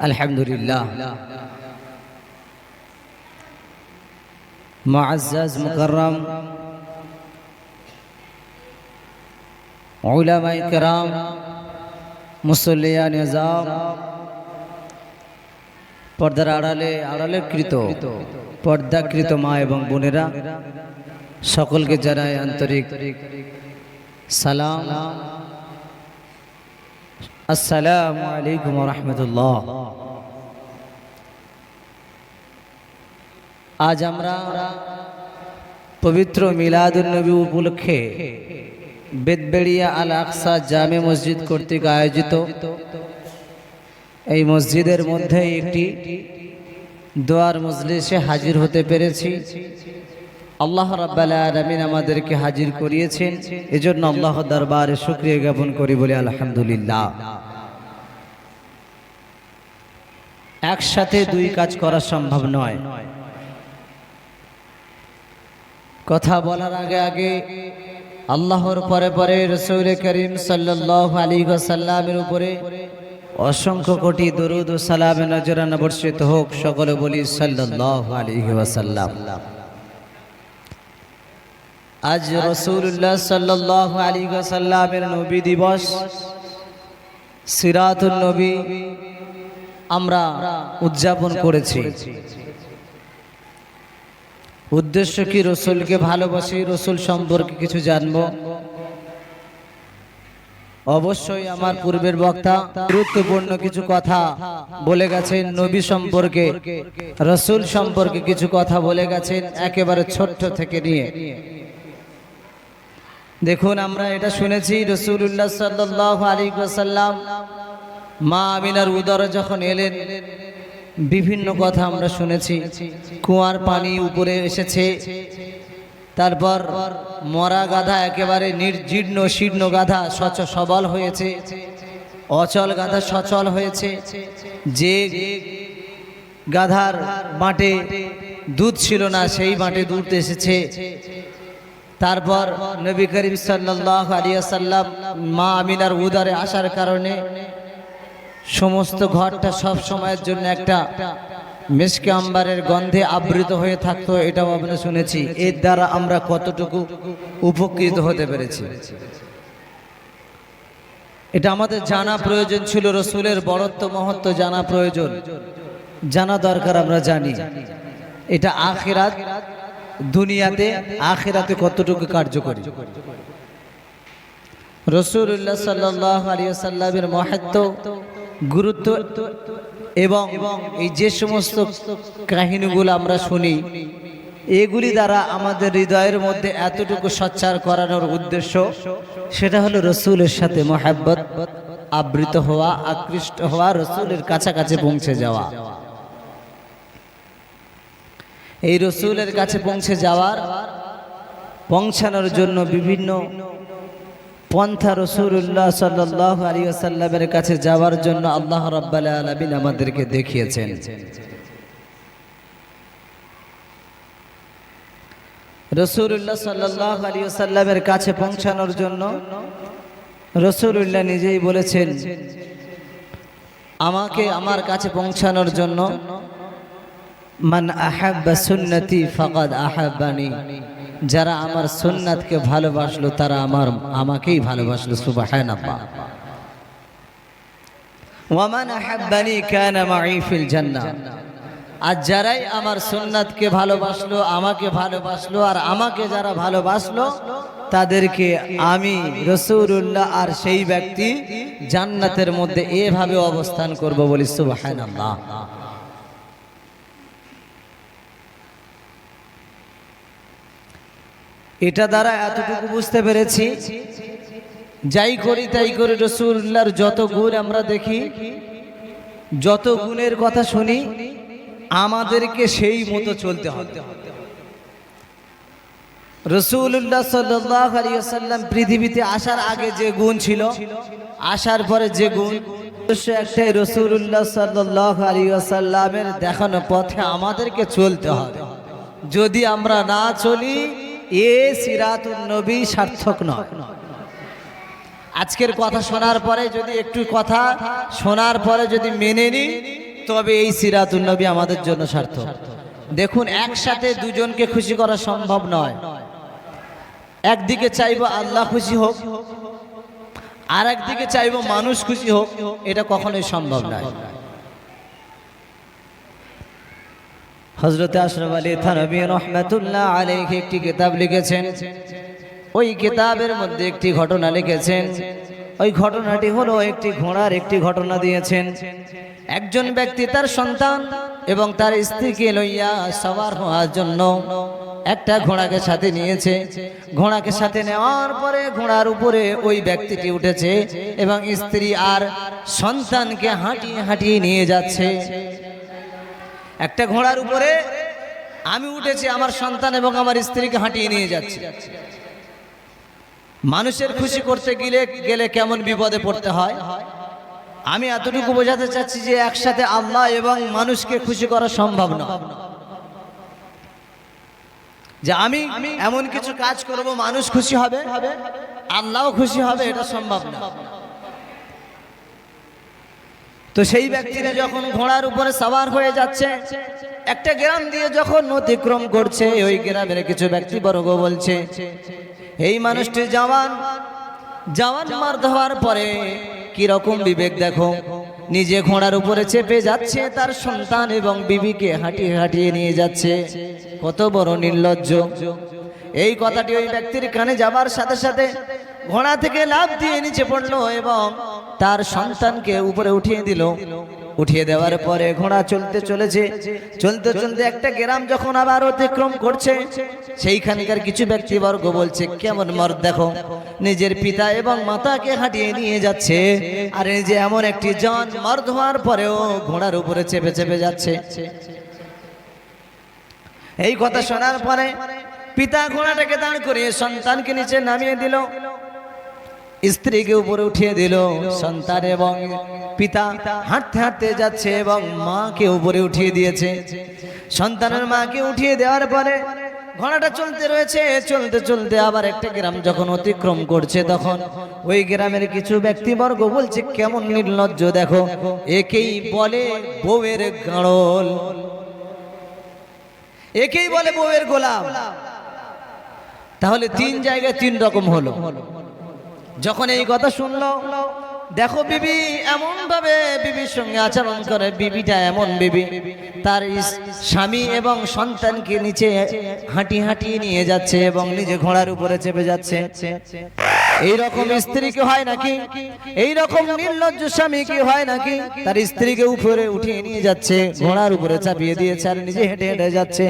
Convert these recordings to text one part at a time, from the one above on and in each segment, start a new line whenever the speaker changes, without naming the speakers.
আলহামদুলিল্লাহ معزز مكرم علماء کرام মুসল্লিয়া নিজাম পর্দার আড়ালে আড়ালে কৃত পর্দাকৃত মা এবং বোনেরা সকলকে জানাই আন্তরিক সালাম আসসালামু আলাইকুম রহমতুল্লাহ। আজ আমরা পবিত্র মিলাদুল নবী উপলক্ষে বেদবেড়িয়া আল আকসা জামে মসজিদ কর্তৃক আয়োজিত এই মসজিদের মধ্যে একটি দোয়ার মজলিসে হাজির হতে পেরেছি। আল্লাহ রাব্বাল আলামিন আমাদেরকে হাজির করিয়েছেন। এজন্য আল্লাহ দরবারে শুকরিয়া জ্ঞাপন করি বলে আলহামদুলিল্লাহ। একসাথে দুই কাজ করা সম্ভব নয়। কথা বলার আগে আগে আল্লাহর পরে পরে রসুল করিম সাল্লাহ আলী সাল্লামের উপরে অসংখ্য কোটি দরুদ ও সালামে নজরানা বর্ষিত হোক সকলে বলি সাল্লাহ আলী ওয়াসাল্লাম। আজ রসুল্লাহ সাল্লাহ আলী সাল্লামের নবী দিবস। সিরাতুল নবী আমরা উদযাপন করেছি। উদ্দেশ্য কি? রসুলকে ভালোবাসি, রসুল সম্পর্কে কিছু জানব। অবশ্যই আমার পূর্বের বক্তা গুরুত্বপূর্ণ কিছু কথা বলে গেছেন। নবী সম্পর্কে, রসুল সম্পর্কে কিছু কথা বলে গেছেন একেবারে ছোট্ট থেকে নিয়ে। দেখুন, আমরা এটা শুনেছি রসুল্লাহ সাল্লাহ আলী সাল্লাম মা আমিনার উদরে যখন এলেন, বিভিন্ন কথা আমরা শুনেছি। কুয়ার পানি উপরে এসেছে। তারপর মরা গাধা একেবারে নির্জীর্ণ, শীর্ণ গাধা সচ সবল হয়েছে। অচল গাধা সচল হয়েছে। যে গাধার মাঠে দুধ ছিল না, সেই মাঠে দুধ এসেছে। তারপর নবী করিম সাল্লাহ আলিয়া সাল্লাম মা আমিনার উদারে আসার কারণে সমস্ত ঘরটা সব সময়ের জন্য একটা মেসকে আম্বারের গন্ধে আবৃত হয়ে থাকতো, এটাও আমরা শুনেছি। এর দ্বারা আমরা কতটুকু উপকৃত হতে পেরেছি। এটা আমাদের জানা প্রয়োজন ছিল, রসুলের বড়ত্ব মহত্ব জানা প্রয়োজন। জানা দরকার আমরা জানি। এটা আখেরাত দুনিয়াতে, আখেরাতে কতটুকু কার্যকরী? রসুল্লাহ সাল্লাহ মহাত্ম, গুরুত্ব এবং এই যে সমস্ত কাহিনীগুলো আমরা শুনি, এগুলি দ্বারা আমাদের হৃদয়ের মধ্যে এতটুকু সচ্চার করানোর উদ্দেশ্য, সেটা হলো রসুলের সাথে মহাব্বত, আবৃত হওয়া, আকৃষ্ট হওয়া, রসুলের কাছাকাছি পৌঁছে যাওয়া। এই রসুলের কাছে পৌঁছে যাওয়ার, পৌঁছানোর জন্য বিভিন্ন পন্থা রসুল্লাহ সাল্লাহ আলী আসাল্লামের কাছে যাওয়ার জন্য আল্লাহ রব্বাল আলমিন আমাদেরকে দেখিয়েছেন। রসুল্লাহ সাল্লাহ আলী আসাল্লামের কাছে পৌঁছানোর জন্য রসুল্লাহ নিজেই বলেছেন, আমাকে আমার কাছে পৌঁছানোর জন্য মান আহাব্বা সুন্নতি ফাকাদ আহাব্বানি। যারা আমার সুন্নাতকে ভালোবাসলো, তারা আমার, আমাকেই ভালোবাসলো, সুবহানাল্লাহ। ওয়ামান আহাব্বানি কানা মাই ফিল জান্নাহ। আর যারাই আমার সুন্নাতকে ভালোবাসলো, আমাকে ভালোবাসলো, আর আমাকে যারা ভালোবাসলো, তাদেরকে আমি রসুল্লাহ আর সেই ব্যক্তি জান্নাতের মধ্যে এভাবে অবস্থান করব বলি সুবহানাল্লাহ। এটা দ্বারা এতটুকু বুঝতে পেরেছি। যাই করি তাই করি রসুল্লাহর যত গুণ আমরা দেখি, যত গুণের কথা শুনি, আমাদেরকে সেই মতো চলতে হবে। রসুল্লাহ সাল্লাম পৃথিবীতে আসার আগে যে গুণ ছিল, আসার পরে যে গুণ একটাই রসুল্লাহ সাল্লাহ আলী আসাল্লামের দেখানো পথে আমাদেরকে চলতে হবে। যদি আমরা না চলি এ সিরাতুন নবী সার্থক নয়। আজকের কথা শোনার পরে যদি একটু কথা শোনার পরে যদি মেনে নিই তবে এই সিরাতুল নবী আমাদের জন্য সার্থক। দেখুন, একসাথে দুজনকে খুশি করা সম্ভব নয়। একদিকে চাইব আল্লাহ খুশি হোক আর একদিকে চাইব মানুষ খুশি হোক, এটা কখনোই সম্ভব নয়। হজরত আশরাফ আলী থানবী রহমাতুল্লাহ আলাইহি একটি কিতাব লিখেছেন। ওই কিতাবের মধ্যে একটি ঘটনা লিখেছেন। ওই ঘটনাটি হলো একটি ঘোড়ার একটি ঘটনা দিয়েছেন। একজন ব্যক্তি তার সন্তান এবং তার স্ত্রীকে লইয়া সবার হওয়ার জন্য একটা ঘোড়াকে সাথে নিয়েছে। ঘোড়াকে সাথে নেওয়ার পরে ঘোড়ার উপরে ওই ব্যক্তিটি উঠেছে এবং স্ত্রী আর সন্তানকে হাঁটিয়ে হাঁটিয়ে নিয়ে যাচ্ছে। একটা ঘোড়ার উপরে আমি উঠেছি আমার সন্তান এবং আমার স্ত্রীকে হাঁটিয়ে নিয়ে যাচ্ছি। মানুষের খুশি করতে গেলে গেলে কেমন বিপদে পড়তে হয়? আমি এতটুকু বোঝাতে চাচ্ছি যে একসাথে আল্লাহ এবং মানুষকে খুশি করা সম্ভব না যে আমি এমন কিছু কাজ করব, মানুষ খুশি হবে? আল্লাহও খুশি হবে, এটা সম্ভব না। তো সেই ব্যক্তিরা যখন ঘোড়ার উপরে সাবার হয়ে যাচ্ছে, একটা গ্রাম দিয়ে যখন অতিক্রম করছে, ওই গ্রামের কিছু ব্যক্তি বর্গ বলছে, এই মানুষটি জওয়ান জওয়ান মার হওয়ার পরে কি রকম বিবেক দেখো? নিজে ঘোড়ার উপরে চেপে যাচ্ছে, তার সন্তান এবং বিবিকে হাঁটিয়ে হাঁটিয়ে নিয়ে যাচ্ছে। কত বড় নির্লজ্জ। এই কথাটি ওই ব্যক্তির কানে যাবার সাথে সাথে ঘোড়া থেকে লাভ দিয়ে নিচে পড়ল এবং তার সন্তানকে উপরে উঠিয়ে দিল। উঠিয়ে দেওয়ার পরে ঘোড়া চলতে চলেছে। চলতে চলতে একটা গ্রাম যখন আবার অতিক্রম করছে, সেইখানকার কিছু ব্যক্তিবর্গ বলছে, কেমন মর দেখো, নিজের পিতা এবং মাতাকে হাঁটিয়ে নিয়ে যাচ্ছে। আর এই যে এমন একটি জন মর্দ হওয়ার পরেও ঘোড়ার উপরে চেপে চেপে যাচ্ছে। এই কথা শোনার পরে পিতা ঘোড়াটাকে দাঁড় করিয়ে সন্তানকে নিচে নামিয়ে দিল। স্ত্রীকে উপরে উঠিয়ে দিল সন্তান এবং পিতা হাঁটতে হাঁটতে যাচ্ছে এবং মাকে উপরে উঠিয়ে দিয়েছে। সন্তানের মাকে উঠিয়ে দেওয়ার পরে ঘোড়াটা চলতে রয়েছে, চলতে চলতে আবার একটা গ্রাম যখন অতিক্রম করছে তখন ওই গ্রামের কিছু ব্যক্তিবর্গ বলছে, কেমন নির্লজ্জ দেখো, একেই বলে বউয়ের গাড়ল। একেই বলে বউয়ের গোলাম তাহলে তিন জায়গায় তিন রকম হলো। যখন এই কথা শুনলো, দেখো বিবি এমন ভাবে বিবির সঙ্গে আচরণ করে, বিবিটা এমন বিবি, তার স্বামী এবং সন্তানকে নিচে হাঁটি হাঁটিয়ে নিয়ে যাচ্ছে এবং নিজে ঘোড়ার উপরে চেপে যাচ্ছে। এই রকম স্ত্রী কি হয় নাকি? এইরকম নির্লজ্জ স্বামী কি হয় নাকি? তার স্ত্রীকে উপরে উঠিয়ে নিয়ে যাচ্ছে, ঘোড়ার উপরে চাপিয়ে দিয়েছে আর নিজে হেঁটে হেঁটে যাচ্ছে।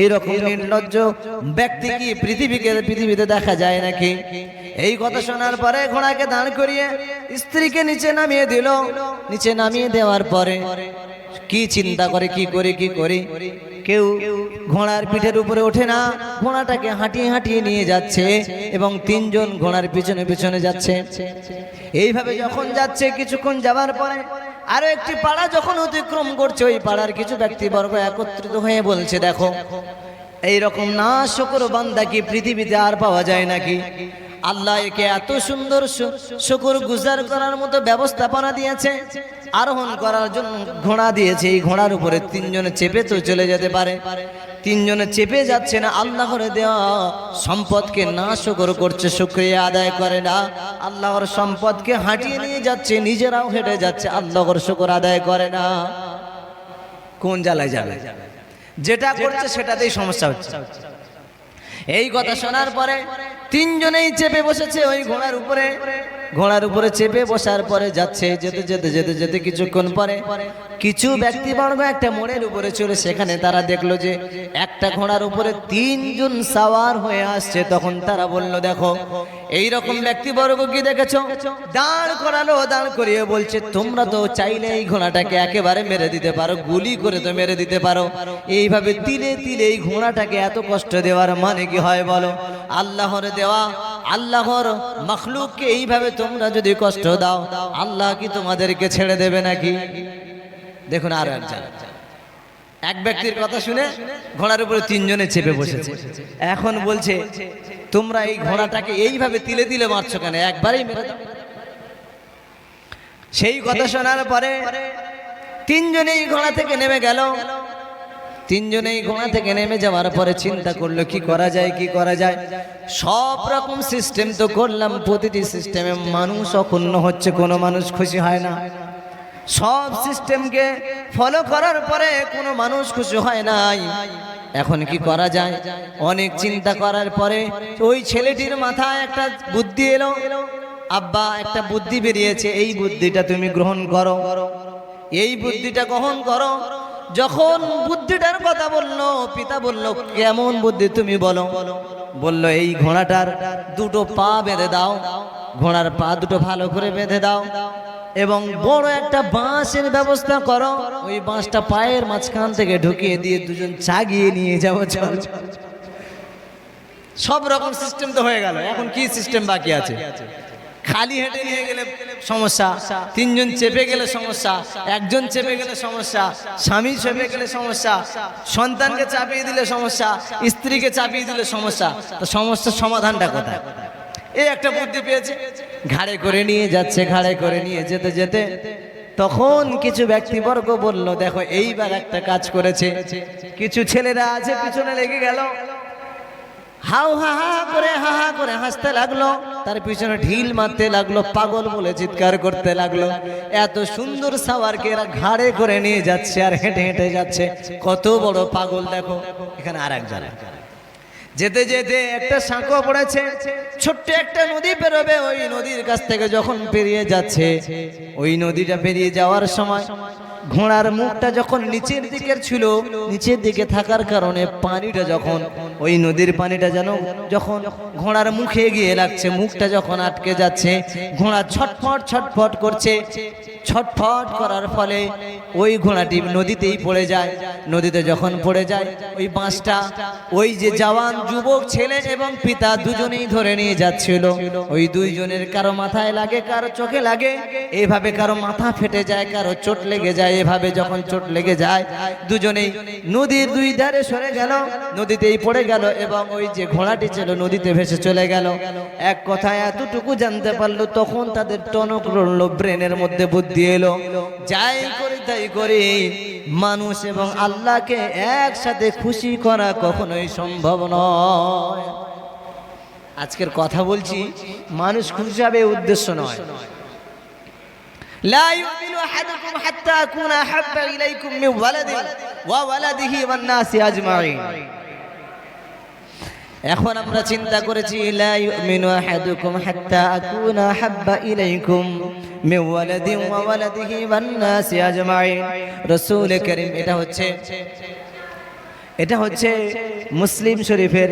এইরকম নির্লজ্জ ব্যক্তি কি পৃথিবীকে পৃথিবীতে দেখা যায় নাকি? এই কথা শোনার পরে ঘোড়াকে দাঁড় করিয়ে স্ত্রীকে নিচে নামিয়ে দিল। নিচে নামিয়ে দেওয়ার পরে কি চিন্তা করে, কি করে কি করে? কেউ ঘোড়ার পিঠের উপরে ওঠে না, ঘোড়াটাকে হাঁটিয়ে হাঁটিয়ে নিয়ে যাচ্ছে এবং তিনজন ঘোড়ার পিছনে পিছনে যাচ্ছে। এইভাবে যখন যাচ্ছে, কিছুক্ষণ যাওয়ার পরে আরও একটি পাড়া যখন অতিক্রম করছে, ওই পাড়ার কিছু ব্যক্তিবর্গ একত্রিত হয়ে বলছে, দেখো এই রকম না, শকর বান্দা কি পৃথিবীতে আর পাওয়া যায় নাকি? আল্লাহ একে এত সুন্দর শুকুর গুজার করার মতো ব্যবস্থাপনা দিয়েছে আরোহণ করার জন্য ঘোড়া দিয়েছে। এই ঘোড়ার উপরে তিনজনে চেপে তো চলে যেতে পারে। তিনজনে চেপে যাচ্ছে না, আল্লাহর দেওয়া সম্পদকে না শুকর করছে শুক্রিয়া আদায় করে না। আল্লাহর সম্পদকে হাঁটিয়ে নিয়ে যাচ্ছে, নিজেরাও হেঁটে যাচ্ছে, আল্লাহর শুকর আদায় করে না। কোন জ্বালায় যাবে? যেটা করছে সেটাতেই সমস্যা হচ্ছে। এই কথা শোনার পরে তিনজনেই চেপে বসেছে ওই ঘোড়ার উপরে। ঘোড়ার উপরে চেপে বসার পরে যাচ্ছে, যেতে যেতে যেতে যেতে কিছুক্ষণ পরে কিছু ব্যক্তিবর্গ একটা মোড়ের উপরে চলে সেখানে তারা দেখল যে একটা ঘোড়ার উপরে তিনজন সাওয়ার হয়ে আসছে। তখন তারা বলল, দেখো এই রকম ব্যক্তিবর্গ কি দেখেছ? দাঁড় করালো, দাঁড় করিয়ে বলছে, তোমরা তো চাইলে এই ঘোড়াটাকে একেবারে মেরে দিতে পারো, গুলি করে তো মেরে দিতে পারো। এইভাবে তিলে তিলে এই ঘোড়াটাকে এত কষ্ট দেওয়ার মানে কি হয় বলো? আল্লাহরে দেওয়া আল্লাহর মখলুককে এইভাবে তোমরা যদি কষ্ট দাও, আল্লাহ কি তোমাদেরকে ছেড়ে দেবে নাকি? দেখুন আর একজন। এক ব্যক্তির কথা শুনে ঘোড়ার উপরে তিনজনে চেপে বসেছে। এখন বলছে, তোমরা এই ঘোড়াটাকে এইভাবে তিলে তিলে মারছো কেন? একবারেই সেই কথা শোনার পরে তিনজনেই ঘোড়া থেকে নেমে গেল। তিনজনেই ঘোড়া থেকে নেমে যাওয়ার পরে চিন্তা করল, কি করা যায়, কি করা যায়? সব রকম সিস্টেম তো করলাম, প্রতিটি সিস্টেমে মানুষ অক্ষুণ্ণ হচ্ছে, কোনো মানুষ খুশি হয় না। সব সিস্টেমকে ফলো করার পরে কোনো মানুষ খুশি হয় নাই। এখন কি করা যায়? অনেক চিন্তা করার পরে ওই ছেলেটির মাথায় একটা বুদ্ধি এলো। আব্বা, একটা বুদ্ধি বেরিয়েছে, এই বুদ্ধিটা তুমি গ্রহণ করো। এই বুদ্ধিটা গ্রহণ করো। যখন বুদ্ধিটার কথা বলল, পিতা বলল, কেমন বুদ্ধি তুমি বলো? বলল, এই ঘোড়াটার দুটো পা বেঁধে দাও। ঘোড়ার পা দুটো ভালো করে বেঁধে দাও এবং বড় একটা বাঁশের ব্যবস্থা করো। ওই বাঁশটা পায়ের মাঝখান থেকে ঢুকিয়ে দিয়ে দুজন চাগিয়ে নিয়ে যাব সব রকম সিস্টেম তো হয়ে গেল। এখন কি সিস্টেম বাকি আছে? খালি হেঁটে নিয়ে গেলে সমস্যা, তিনজন চেপে গেলে সমস্যা, একজন চেপে গেলে সমস্যা, স্বামী চেপে গেলে সমস্যা, সন্তানকে চাপিয়ে দিলে সমস্যা, স্ত্রীকে চাপিয়ে দিলে সমস্যা, তো সমস্যার সমাধানটা কোথায়? এই একটা বুদ্ধি পেয়েছে, ঘাড়ে করে নিয়ে যাচ্ছে, ঘাড়ে করে নিয়ে যেতে যেতে। তখন কিছু ব্যক্তিবর্গ বলল, দেখো, এইবার একটা কাজ করেছে। কিছু ছেলেরা আছে, পিছনে লেগে গেল। হাউ হা হা করে হা হা করে হাসতে লাগল। তার পিছনে ঢিল মারতে লাগল, পাগল বলে চিৎকার করতে লাগল। এত সুন্দর সাওয়ারকে এরা ঘাড়ে করে নিয়ে যাচ্ছে আর হেঁটে হেঁটে যাচ্ছে। কত বড় পাগল, দেখো। এখানে আর একজন যেতে যেতে একটা সাঁকো পড়েছে। ছোট্ট একটা নদী পেরোবে ওই নদীর কাছ থেকে যখন পেরিয়ে যাচ্ছে। ওই নদীটা পেরিয়ে যাওয়ার সময় ঘোড়ার মুখটা যখন নিচের দিকের ছিল, নিচের দিকে থাকার কারণে পানিটা যখন, ওই নদীর পানিটা যেন যখন ঘোড়ার মুখে গিয়ে লাগছে, মুখটা যখন আটকে যাচ্ছে, ঘোড়া ছটফট ছটফট করছে, ছটফট করার ফলে ওই ঘোড়াটি নদীতেই পড়ে যায়। নদীতে যখন পড়ে যায়, ওই বাঁশটা, ওই যে জওয়ান যুবক ছেলে এবং পিতা দুজনেই ধরে নিয়ে যাচ্ছিল। ওই দুইজনের কারও মাথায় লাগে, কারও চোখে লাগে। এইভাবে কারও মাথা ফেটে যায়, কারও চোট লেগে যায়। এভাবে যখন চোট লেগে যায়, দুজনেই নদীর দুই ধারে সরে গেল, নদীতেই পড়ে গেল এবং ওই যে ঘোড়াটি ছিল নদীতে ভেসে চলে গেল। এক কথায় এতটুকু জানতে পারল, তখন তাদের টনক রড়ল, ব্রেনের মধ্যে বুদ্ধি এলো, যাই করি তাই করি, মানুষ এবং আল্লাহকে একসাথে খুশি করা কখনোই সম্ভব নয়। আজকের কথা বলছি, মানুষ খুশি হবে উদ্দেশ্য নয়। لا يؤمن أحدكم حتى أكون أحب إليكم من ولده وولده والناس أجمعين এখন আমরা চিন্তা করেছি লা ইউমিনু আহাদুকুম হাত্তা আকুনা হাব্বা ইলাইকুম মিন ওয়ালাদিন ওয়া ওয়ালাদিহি ওয়ান নাসি আজমাইন রাসূল করিম এটা হচ্ছে এটা হচ্ছে মুসলিম শরীফের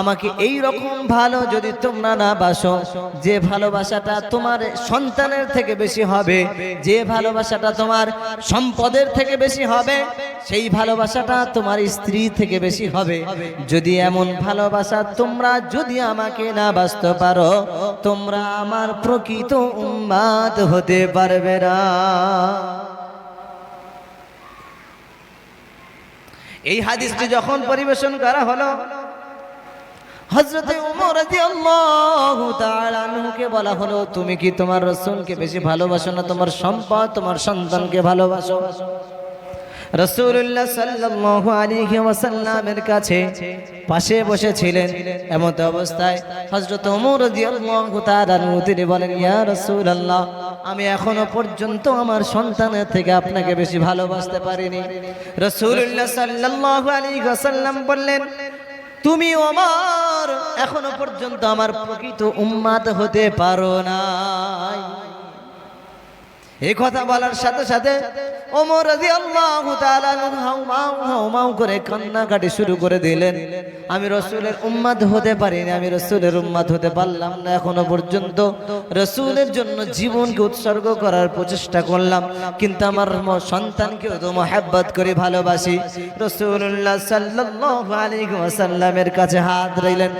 আমাকে এই রকম ভালো যদি তোমরা না বাসো, যে ভালোবাসাটা তোমার সন্তানের থেকে বেশি হবে, যে ভালোবাসাটা তোমার সম্পদের থেকে বেশি হবে, সেই ভালোবাসাটা তোমার স্ত্রী থেকে বেশি হবে। যদি এমন ভালোবাসা তোমরা যদি আমাকে না বাঁচতে পারো, তোমরা আমার প্রকৃত উন্মাদ হতে পারবে না। এই হাদিসটি যখন পরিবেশন করা হলো হজরতে উমর আনহুকে বলা হলো, তুমি কি তোমার রসুলকে বেশি ভালোবাসো না তোমার সম্পদ, তোমার সন্তানকে ভালোবাসো? কাছে পাশে অবস্থায়। তিনি বলেন, ইয়া রাসূলুল্লাহ, আমি এখনও পর্যন্ত আমার সন্তানের থেকে আপনাকে বেশি ভালোবাসতে পারিনি। রাসূলুল্লাহ সাল্লাল্লাহু আলাইহি ওয়াসাল্লাম বললেন তুমি আমার এখনও পর্যন্ত আমার প্রকৃত উম্মাদ হতে পারো নাই। এই কথা বলার সাথে সাথে ওমর তাআলা আনহু হাউমাউ হাউমাউ করে কান্নাকাটি শুরু করে দিলেন। আমি রসুলের উম্মাদ হতে পারিনি, আমি রসুলের উম্মাদ হতে পারলাম না। এখনও পর্যন্ত রসুলের জন্য জীবনকে উৎসর্গ করার প্রচেষ্টা করলাম। কিন্তু আমার সন্তানকেও তো মহাব্বত করে ভালোবাসি। রসুল্লাহ সাল্লাল্লাহু আলাইহি ওয়াসাল্লামের কাছে হাত রইলেন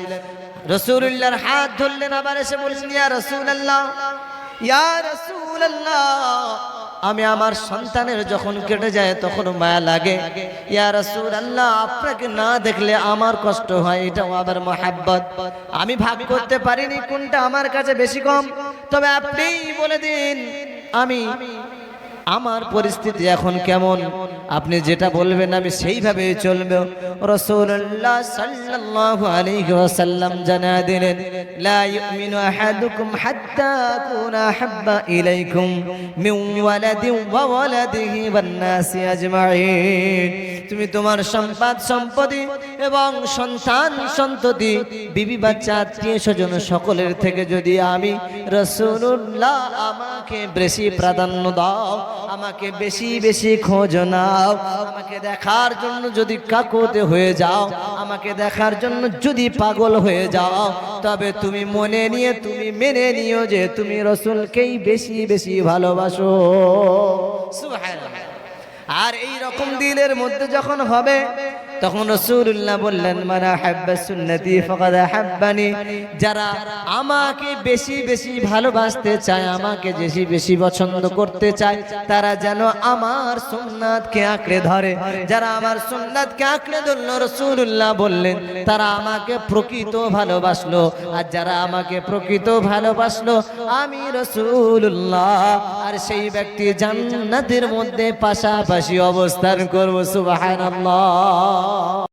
রসুল্লাহর হাত ধরলেন, আবার এসে বললেন, ইয়া রসুল্লাহ আমি আমার সন্তানের যখন কেটে যায় তখন মায়া লাগে। ইয়া রাসূলুল্লাহ, আপনাকে না দেখলে আমার কষ্ট হয়, এটাও আবার মহাব্বত। আমি ভাগ করতে পারিনি, কোনটা আমার কাছে বেশি কম? তবে আপনি বলে দিন, আমি, আমার পরিস্থিতি এখন কেমন? আপনি যেটা বলবেন আমি সেইভাবে চলবে। রসুল্লাহ সাল্লাল্লাহু আলাইহি ওয়াসাল্লাম জানা দিলেন, লা ইউমিনু আহাদুকুম হাত্তা কুনা হাব্বা ইলাইকুম মিন ওয়ালাদিহি ওয়া ওয়ালাদিহি ওয়ান নাসি আজমাইন। তুমি তোমার সম্পদ, সম্পত্তি এবং সন্তান, সন্ততি, বিবি, বাচ্চা, আত্মীয় স্বজন সকলের থেকে যদি আমি রসুল্লাহ আমাকে বেশি প্রাধান্য দাও, আমাকে বেশি বেশি খোঁজ নাও, আমাকে দেখার জন্য যদি কাকুতে হয়ে যাও, আমাকে দেখার জন্য যদি পাগল হয়ে যাও, তবে তুমি মনে নিয়ে, তুমি মেনে নিও যে তুমি রসুলকেই বেশি বেশি ভালোবাসো সুবহানাল্লাহ। আর এই রকম দিলের মধ্যে যখন হবে তখন রসুল্লাহ বললেন মানা হাব্বা সুন্নতি, ফাকাদ হাব্বানি। যারা আমাকে বেশি বেশি ভালোবাসতে চায়, আমাকে বেশি বেশি পছন্দ করতে চায়, তারা যেন আমার সুন্নাতকে আঁকড়ে ধরে। যারা আমার সুন্নাতকে আঁকড়ে ধরলো রসুল্লাহ বললেন, তারা আমাকে প্রকৃত ভালোবাসলো। আর যারা আমাকে প্রকৃত ভালোবাসলো, আমি রসুল্লাহ আর সেই ব্যক্তি জান্নাতের মধ্যে পাশাপাশি অবস্থান করব, সুবহানাল্লাহ। 啊